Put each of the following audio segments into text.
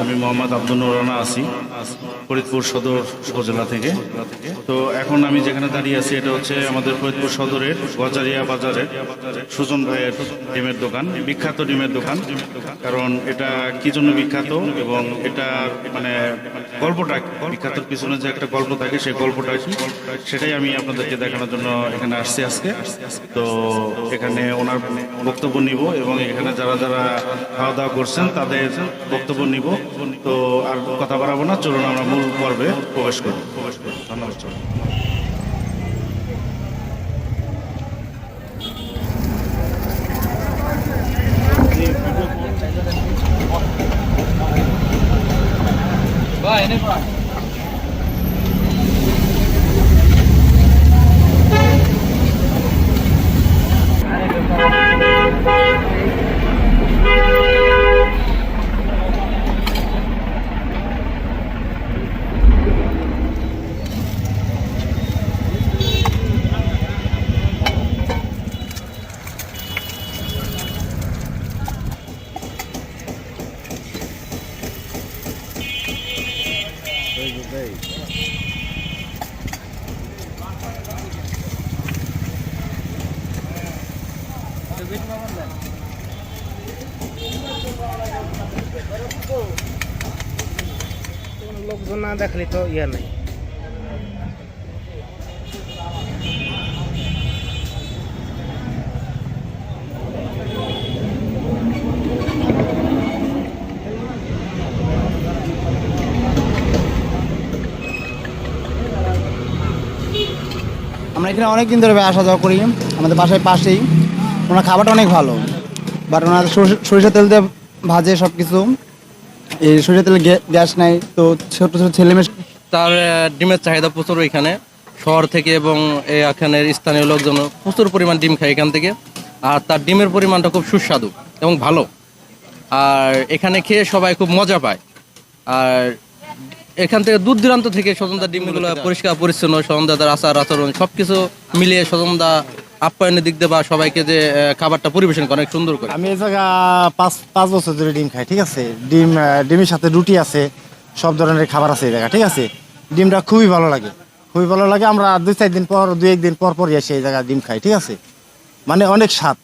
আমি মোহাম্মদ আব্দুল নোরানা আছি, ফরিদপুর সদর উপজেলা থেকে। তো এখন আমি যেখানে দাঁড়িয়ে আছি, এটা হচ্ছে আমাদের ফরিদপুর সদরের গজারিয়া বাজারের সুজন ভাইয়ের ডিমের দোকান, বিখ্যাত ডিমের দোকান। কারণ এটা কি জন্য বিখ্যাত এবং এটা মানে গল্পটা কি? বিখ্যাতর পিছনে যে একটা গল্প থাকে, সেই গল্পটা কি? সেটাই আমি আপনাদেরকে দেখানোর জন্য এখানে আসছি আজকে। তো এখানে ওনার বক্তব্য নিব এবং এখানে যারা যারা খাওয়া দাওয়া করছেন, তাদের বক্তব্য নিব। তো আর কথা বাড়াবো না চলুন আমরা মূল পর্বে প্রবেশ করি। ধন্যবাদ চলুন। লোকজন না দেখলে তো ইয়ে নাই আমরা এখানে অনেক দিন ধরে আসা যাওয়া করি। আমাদের বাসায় পাশেই। ওনার খাবারটা অনেক ভালো। বাট ওনার সরষে- তেল দিয়ে ভাজে সব কিছু এই সরিষা তেলে গ্যা- গ্যাস নাই। তো ছোট ছোট ছেলে মেয়ে তার ডিমের চাহিদা প্রচুর এখানে শহর থেকে এবং এখানের স্থানীয় লোকজন প্রচুর পরিমাণ ডিম খায় এখান থেকে। আর তার ডিমের পরিমাণটা খুব সুস্বাদু এবং ভালো। আর এখানে খেয়ে সবাই খুব মজা পায়। আর এখান থেকে দূর দূরান্ত থেকে স্বজনদার ডিমগুলো পরিষ্কার পরিচ্ছন্ন স্বজনদার আচার আচরণ সব কিছু মিলিয়ে স্বজনদা আপ্যায়নের দিক দিয়ে বা সবাইকে যে খাবারটা পরিবেশন করে অনেক সুন্দর করে। আমি এই জায়গা পাঁচ পাঁচ বছর ধরে ডিম খাই ঠিক আছে? ডিম ডিমের সাথে রুটি আছে সব ধরনের খাবার আছে এই জায়গা ঠিক আছে? ডিমটা খুবই ভালো লাগে। খুবই ভালো লাগে আমরা দুই চার দিন পর দুই একদিন পর পর এসে এই জায়গায় ডিম খাই ঠিক আছে? মানে অনেক স্বাদ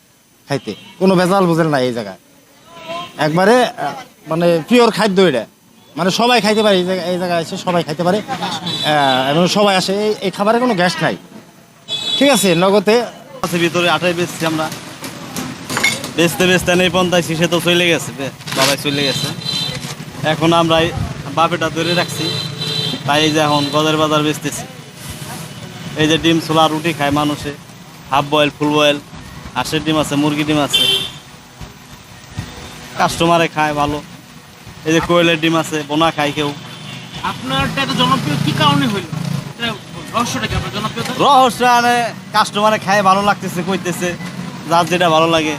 খাইতে। কোনো ভেজাল বুঝেল না এই জায়গায়। একবারে মানে পিওর খাদ্য এটা। মানে সবাই খাইতে পারে, এই জায়গায় এই জায়গায় এসে সবাই খাইতে পারে। এবং সবাই আসে, এই- এই খাবারে কোনো গ্যাস নাই। ঠিক আছে, নগদে আছে ভিতরে আটাই বেচছি আমরা। বেচতে বেচতে নেই পন্থায় সে তো চলে গেছে বাবাই চলে গেছে। এখন আমরা বাপেটা ধরে রাখছি। তাই এই যে এখন গজার বাজার বেচতেছি। এই যে ডিম, ছোলা, রুটি খায় মানুষে। Half boil, full boil. হাঁসের ডিম আছে মুরগি ডিম আছে। কাস্টমারে খায় ভালো। এই যে কোয়েলের ডিম আছে বোনা খাই কেউ। আপনারটা এত জনপ্রিয় কি কারণে হইল? এটা রহস্যটা কি আপনার জনপ্রিয়তা? রহস্য কাস্টমারে খায় ভালো লাগতেছে কইতেছে যার যেটা ভালো লাগে।